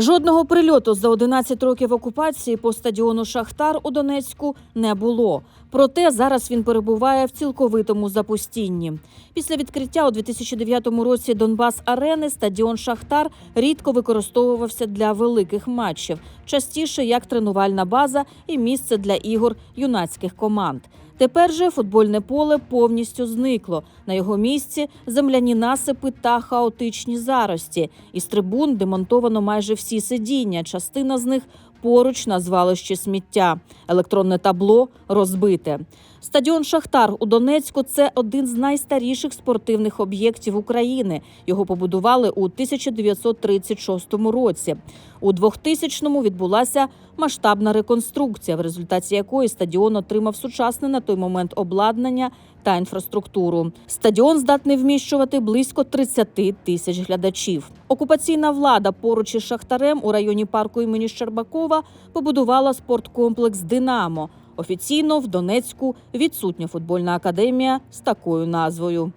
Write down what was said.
Жодного прильоту за 11 років окупації по стадіону Шахтар у Донецьку не було. Проте зараз він перебуває в цілковитому запустінні. Після відкриття у 2009 році Донбас Арени стадіон Шахтар рідко використовувався для великих матчів, частіше як тренувальна база і місце для ігор юнацьких команд. Тепер же футбольне поле повністю зникло. На його місці земляні насипи та хаотичні зарості. Із трибун демонтовано майже всі сидіння. Частина з них поруч на звалищі сміття. Електронне табло розбите. Стадіон Шахтар у Донецьку це один з найстаріших спортивних об'єктів України. Його побудували у 1936 році. У 2000-му відбулася масштабна реконструкція, в результаті якої стадіон отримав сучасне на той момент обладнання та інфраструктуру. Стадіон здатний вміщувати близько 30 тисяч глядачів. Окупаційна влада поруч із Шахтарем у районі парку імені Щербакова побудувала спорткомплекс Динамо. Офіційно в Донецьку відсутня футбольна академія з такою назвою.